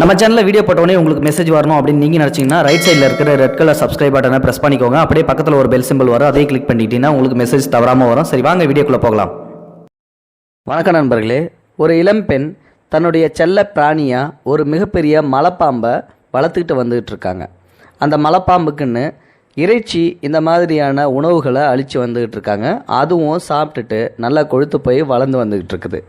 நம்ம சேனலில் வீடியோ போட்டோடனே உங்களுக்கு மெசேஜ் வரணும் அப்படின்னு நீங்கள் நினச்சிங்கன்னா ரைட் சைடில் இருக்கிற ரெட் கலர் சப்ஸ்கிரைப் பட்டனை ப்ரெஸ் பண்ணிக்கோங்க. அப்படியே பக்கத்தில் ஒரு பெல் சிம்பிள் வரும். அதே கிளிக் பண்ணிட்டீங்கன்னா உங்களுக்கு மெசேஜ் தவறாமல் வரும். சரி வாங்க வீடியோக்குள்ளே போகலாம். வணக்கம் நண்பர்களே. ஒரு இளம்பெண் தன்னுடைய செல்ல பிராணியாக ஒரு மிகப்பெரிய மலைப்பாம்பை வளர்த்துக்கிட்டு வந்துக்கிட்டு இருக்காங்க. அந்த மலைப்பாம்புக்குன்னு இறைச்சி இந்த மாதிரியான உணவுகளை அழித்து வந்துக்கிட்டு இருக்காங்க. அதுவும் சாப்பிட்டுட்டு நல்லா கொழுத்து போய் வளர்ந்து வந்துக்கிட்டு இருக்குது.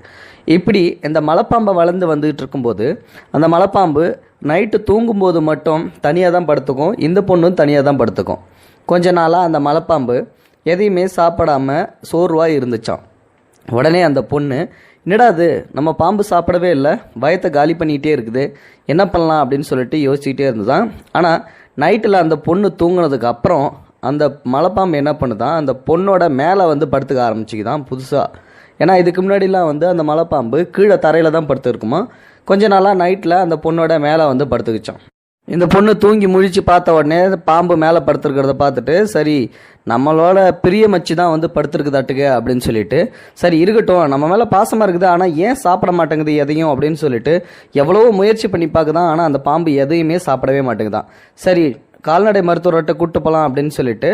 இப்படி இந்த மலைப்பாம்பை வளர்ந்து வந்துகிட்டு இருக்கும்போது அந்த மலைப்பாம்பு நைட்டு தூங்கும்போது மட்டும் தனியாக தான் படுத்துக்கும் இந்த பொண்ணும் தனியாக தான் படுத்துக்கும். கொஞ்ச நாளாக அந்த மலைப்பாம்பு எதையுமே சாப்பிடாம சோர்வாக இருந்துச்சான் உடனே அந்த பொண்ணு என்னடா அது நம்ம பாம்பு சாப்பிடவே இல்லை பயத்தை காலி பண்ணிக்கிட்டே இருக்குது என்ன பண்ணலாம்? அப்படின்னு சொல்லிட்டு யோசிச்சுக்கிட்டே இருந்துதான். ஆனால் நைட்டில் அந்த பொண்ணு தூங்கினதுக்கு அப்புறம் அந்த மலைப்பாம்பு என்ன பண்ணுதான் அந்த பொண்ணோட மேலே வந்து படுத்துக்க ஆரம்பிச்சுக்குதான் புதுசாக ஏன்னா இதுக்கு முன்னாடிலாம் வந்து அந்த மலைப்பாம்பு கீழே தரையில் தான் படுத்துருக்குமா? கொஞ்ச நாளாக நைட்டில் அந்த பொண்ணோட மேலே வந்து படுத்துக்கிச்சான் இந்த பொண்ணு தூங்கி முழிச்சு பார்த்த உடனே பாம்பு மேலே படுத்துருக்கிறத பார்த்துட்டு சரி நம்மளோட பிரிய மச்சி தான் வந்து படுத்துருக்குதாட்டுக்கு அப்படின்னு சொல்லிட்டு சரி இருக்கட்டும் நம்ம மேலே பாசமாக இருக்குது ஆனால் ஏன் சாப்பிட மாட்டேங்குது எதையும் அப்படின்னு சொல்லிட்டு எவ்வளவோ முயற்சி பண்ணி பார்க்குதான் ஆனால் அந்த பாம்பு எதையுமே சாப்பிடவே மாட்டேங்குதான். சரி கால்நடை மருத்துவர்கிட்ட கூட்டு போகலாம் அப்படின்னு சொல்லிட்டு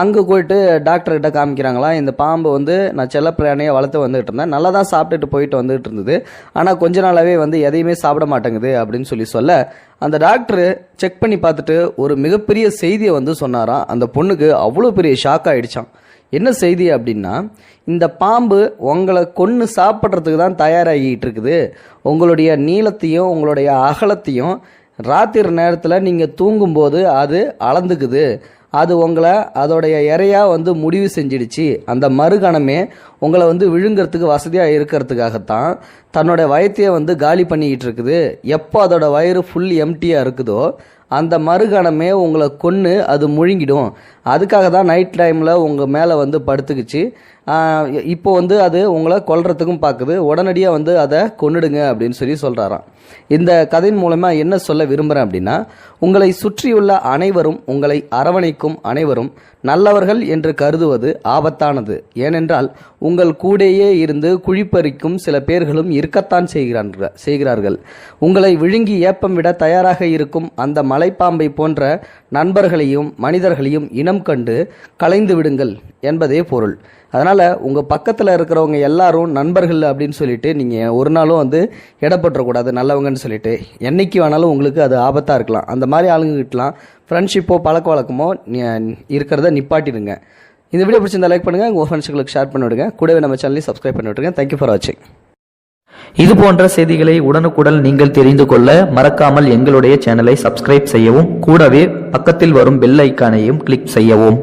அங்கே போயிட்டு டாக்டர்கிட்ட காமிக்கிறாங்களாம் இந்த பாம்பு வந்து நான் செல்ல பிராணியை வளர்த்து வந்துகிட்டு இருந்தேன். நல்லா தான் சாப்பிட்டுட்டு போயிட்டு வந்துகிட்டு இருந்தது. ஆனால் கொஞ்ச நாளாகவே வந்து எதையுமே சாப்பிட மாட்டேங்குது அப்படின்னு சொல்லி சொல்ல அந்த டாக்டர் செக் பண்ணி பார்த்துட்டு ஒரு மிகப்பெரிய செய்தியை வந்து சொன்னாராம். அந்த பொண்ணுக்கு அவ்வளோ பெரிய ஷாக் ஆகிடுச்சான் என்ன செய்தி அப்படின்னா இந்த பாம்பு உங்களை கொன்று சாப்பிட்றதுக்கு தான் தயாராகிட்டு இருக்குது. உங்களுடைய நீளத்தையும் உங்களுடைய அகலத்தையும் ராத்திரி நேரத்தில் நீங்கள் தூங்கும்போது அது அளந்துக்குது. அது உங்களை அதோடைய இறையாக வந்து முடிவு செஞ்சிடுச்சு. அந்த மறுகணமே உங்களை வந்து விழுங்கிறதுக்கு வசதியாக இருக்கிறதுக்காகத்தான் தன்னோட வயத்தையே வந்து காலி பண்ணிக்கிட்டு இருக்குது எப்போ அதோட வயிறு ஃபுல் எம்டியாக இருக்குதோ அந்த மறுகணமே உங்களை கொன்று அது முழுங்கிடும். அதுக்காக தான் நைட் டைமில் உங்கள் மேலே வந்து படுத்துக்குச்சு. இப்போ வந்து அது உங்களை கொல்றதுக்கும் பார்க்குது உடனடியாக வந்து அதை கொன்னுடுங்க அப்படின்னு சொல்லி சொல்கிறாராம் இந்த கதையின் மூலமாக என்ன சொல்ல விரும்புகிறேன் அப்படின்னா உங்களை சுற்றியுள்ள அனைவரும் உங்களை அரவணைக்கும் அனைவரும் நல்லவர்கள் என்று கருதுவது ஆபத்தானது. ஏனென்றால் உங்கள் கூடயே இருந்து குழிப்பறிக்கும் சில பேர்களும் இருக்கத்தான் செய்கிறார்கள் செய்கிறார்கள். உங்களை விழுங்கி ஏப்பம் விட தயாராக இருக்கும் அந்த மலைப்பாம்பை போன்ற நண்பர்களையும் மனிதர்களையும் இனம் கண்டு கலைந்து விடுங்கள் என்பதே பொருள். அதனால் அதனால் உங்கள் பக்கத்தில் இருக்கிறவங்க எல்லாரும் நண்பர்கள் அப்படின்னு சொல்லிட்டு நீங்கள் ஒரு நாளும் வந்து இடப்பட்டுறக்கூடாது நல்லவங்கன்னு சொல்லிட்டு. என்றைக்கு வேணாலும் உங்களுக்கு அது ஆபத்தாக இருக்கலாம். அந்த மாதிரி ஆளுங்ககிட்டலாம் ஃப்ரெண்ட்ஷிப்போ பழக்க வழக்கமோ இருக்கிறத நிப்பாட்டிடுங்க. இந்த வீடியோ பிடிச்சிருந்தா லைக் பண்ணுங்கள் உங்கள் ஃப்ரெண்ட்ஸுங்களுக்கு ஷேர் பண்ணிவிடுங்க கூடவே நம்ம சேனலையும் சப்ஸ்கிரைப் பண்ணி விட்டுருங்க. தேங்க்யூ ஃபார் வாட்சிங் இது போன்ற செய்திகளை உடனுக்குடன் நீங்கள் தெரிந்து கொள்ள மறக்காமல் எங்களுடைய சேனலை சப்ஸ்கிரைப் செய்யவும் கூடவே பக்கத்தில் வரும் பெல் ஐக்கானையும் கிளிக் செய்யவும்.